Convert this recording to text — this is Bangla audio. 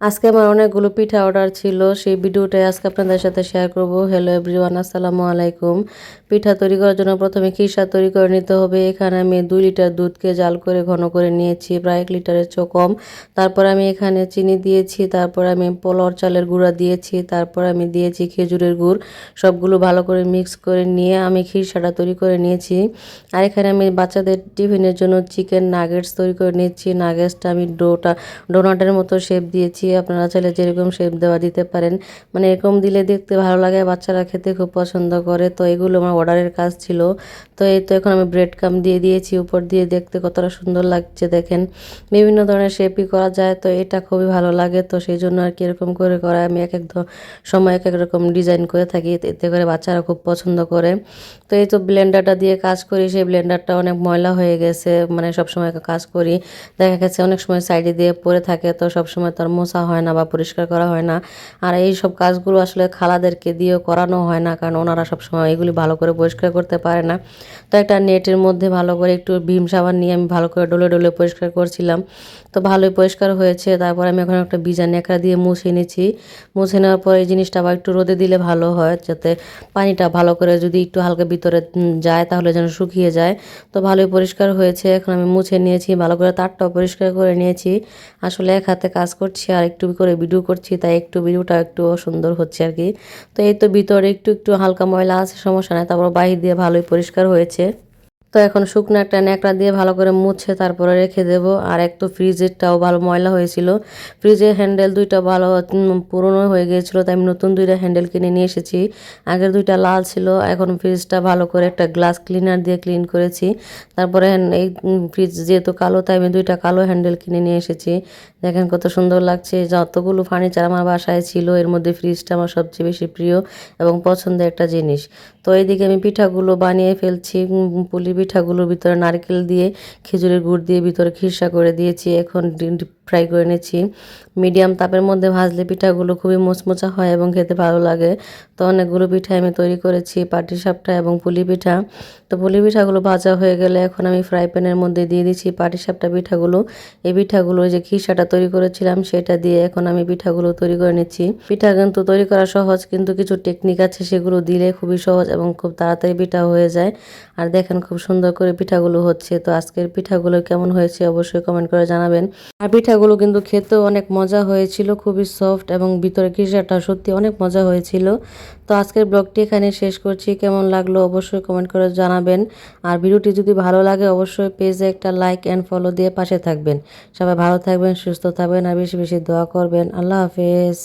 আজকে আমার অনেকগুলো পিঠা অর্ডার ছিল, সেই ভিডিওটাই আজকে আপনাদের সাথে শেয়ার করব। হ্যালো এভরিওয়ান আসসালামু আলাইকুম। পিঠা তৈরি করার জন্য প্রথমে খিসা তৈরি করে নিতে হবে। এখানে আমি দুই লিটার দুধকে জাল করে ঘন করে নিয়েছি, প্রায় এক লিটারের চো কম। তারপর আমি এখানে চিনি দিয়েছি, তারপর আমি পোলর চালের গুঁড়া দিয়েছি, তারপর আমি দিয়েছি খেজুরের গুড়। সবগুলো ভালো করে মিক্স করে নিয়ে আমি খিরসাটা তৈরি করে নিয়েছি। আর এখানে আমি বাচ্চাদের টিফিনের জন্য চিকেন নাগেটস তৈরি করে নিচ্ছি। নাগেটসটা আমি ডোটা, ডোনাটের মতো শেপ দিয়েছি। আপনারা চাইলে যেরকম শেপ দেওয়া দিতে পারেন। মানে এরকম দিলে দেখতে ভালো লাগে, বাচ্চারা খেতে খুব পছন্দ করে। তো এগুলো আমার অর্ডারের কাজ ছিল। তো এই তো এখন আমি ব্রেড কাম দিয়ে দিয়েছি, উপর দিয়ে দেখতে কতটা সুন্দর লাগছে দেখেন। বিভিন্ন ধরনের শেপই করা যায়, তো এটা খুবই ভালো লাগে। তো সেই জন্য আর কি এরকম করে করা, আমি এক এক সময় এক এক রকম ডিজাইন করে থাকি। এতে করে বাচ্চারা খুব পছন্দ করে। তো এই তো ব্লেন্ডারটা দিয়ে কাজ করি, সেই ব্লেন্ডারটা অনেক ময়লা হয়ে গেছে। মানে সব সময় কাজ করি। দেখা গেছে অনেক সময় সাইডে দিয়ে পড়ে থাকে, তো সব সময় তার মোছা হয় না বা পরিষ্কার করা হয় না। আর এই সব কাজগুলো আসলে খালাদেরকে দিয়েও করানো হয় না, কারণ ওনারা সব সময় এগুলি ভালো করে পরিষ্কার করতে পারে না। তো একটা নেটের মধ্যে ভালো করে একটু ভীম সাবান নিয়ে আমি ভালো করে ডলে ডলে পরিষ্কার করছিলাম। তো ভালোই পরিষ্কার হয়েছে। তারপর আমি এখন একটা বিজা ন্যাকড়া দিয়ে মুছে নিয়েছি মুছে নেওয়ার পর এই জিনিসটা আবার একটু রোদে দিলে ভালো হয়, যাতে পানিটা ভালো করে যদি একটু হালকা ভিতরে যায় তাহলে যেন শুকিয়ে যায়। তো ভালোই পরিষ্কার হয়েছে। এখন আমি মুছে নিয়েছি, ভালো করে তারটাও পরিষ্কার করে নিয়েছি। আসলে এক হাতে কাজ করছি আর একটু করে ভিডিও করছি, তাই একটু ভিডিওটা একটু সুন্দর হচ্ছে আর কি। তো এই তো ভিতরে একটু একটু হালকা ময়লা আছে, সমস্যা নেই, তারপর বাহির দিয়ে ভালোই পরিষ্কার হয়েছে। তো এখন শুকনো একটা ন্যাকড়া দিয়ে ভালো করে মুছে তারপরে রেখে দেব। আর এক তো ফ্রিজেরটাও ভালো ময়লা হয়েছিল। ফ্রিজের হ্যান্ডেল দুইটা ভালো পুরনো হয়ে গিয়েছিল, তাই আমি নতুন দুইটা হ্যান্ডেল কিনে নিয়ে এসেছি। আগের দুইটা লাল ছিল, এখন ফ্রিজটা ভালো করে একটা গ্লাস ক্লিনার দিয়ে ক্লিন করেছি। তারপরে এই ফ্রিজ যেহেতু কালো, তাই আমি দুইটা কালো হ্যান্ডেল কিনে নিয়ে এসেছি। দেখেন কত সুন্দর লাগছে, যতগুলো ফার্নিচার আমার বাসায় ছিল, এর মধ্যে ফ্রিজটা আমার সবচেয়ে বেশি প্রিয় এবং পছন্দের একটা জিনিস। তো এইদিকে আমি পিঠাগুলো বানিয়ে ফেলছি পুলি পিঠাগুলোর ভিতরে নারকেল দিয়ে, খেজুরের গুড় দিয়ে ভিতরে খিরসা করে দিয়েছি। এখন ফ্রাই করে নিয়েছি মিডিয়াম তাপের মধ্যে ভাজলে পিঠাগুলো খুবই মোচমোচা হয় এবং খেতে ভালো লাগে। তো অনেকগুলো পিঠা আমি তৈরি করেছি, পাটি সাপটা এবং পুলি পিঠা। তো পুলি পিঠাগুলো ভাজা হয়ে গেলে এখন আমি ফ্রাই প্যানের মধ্যে দিয়ে দিচ্ছি পাটি সাপটা পিঠাগুলো। এই পিঠাগুলো যে খিসাটা তৈরি করেছিলাম সেটা দিয়ে এখন আমি পিঠাগুলো তৈরি করে নিচ্ছি। পিঠা কিন্তু তৈরি করা সহজ, কিন্তু কিছু টেকনিক আছে সেগুলো দিলে খুবই সহজ এবং খুব তাড়াতাড়ি পিঠা হয়ে যায়। আর দেখেন খুব সুন্দর করে পিঠাগুলো হচ্ছে। তো আজকের পিঠাগুলো কেমন হয়েছে অবশ্যই কমেন্ট করে জানাবেন। আর পিঠাগুলো কিন্তু খেতেও অনেক মজা হয়েছিল, খুবই সফট এবং ভিতরে খিসাটা সত্যি অনেক মজা হয়েছিল। তো আজকের ব্লগটি এখানে শেষ করছি। কেমন লাগল অবশ্যই কমেন্ট করে জানাবেন। আর ভিডিওটি যদি ভালো লাগে অবশ্যই পেজে একটা লাইক অ্যান্ড ফলো দিয়ে পাশে থাকবেন। সবাই ভালো থাকবেন, সুস্থ থাকবেন আর বেশি বেশি দোয়া করবেন। আল্লাহ হাফেজ।